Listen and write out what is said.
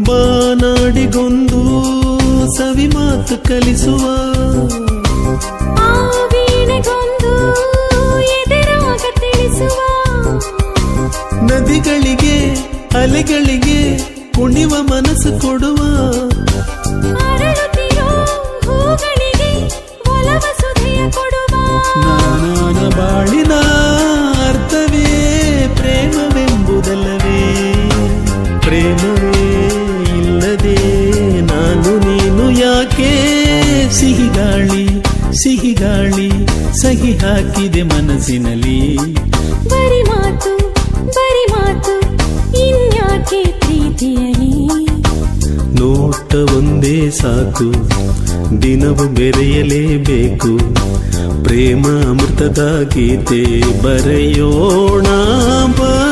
ಬಾನಾಡಿಗೊಂದು ಸವಿ ಮಾತು ಕಲಿಸುವ. ನದಿಗಳಿಗೆ ಅಲೆಗಳಿಗೆ ಕುಣಿವ ಮನಸ್ಸು ಕೊಡುವ. ಸಿಹಿಗಾಳಿ ಸಿಹಿಗಾಳಿ ಸಹಿ ಹಾಕಿದೆ ಮನಸ್ಸಿನಲ್ಲಿ. ಬರಿ ಮಾತು ಬರಿ ಮಾತು ಇನ್ಯಾಕೆ ಪ್ರೀತಿಯಲಿ? ನೋಟ ಒಂದೇ ಸಾಕು ದಿನವು ಬೆರೆಯಲೇಬೇಕು ಪ್ರೇಮ ಅಮೃತದ ಗೀತೆ ಬರೆಯೋಣ ಬಾ.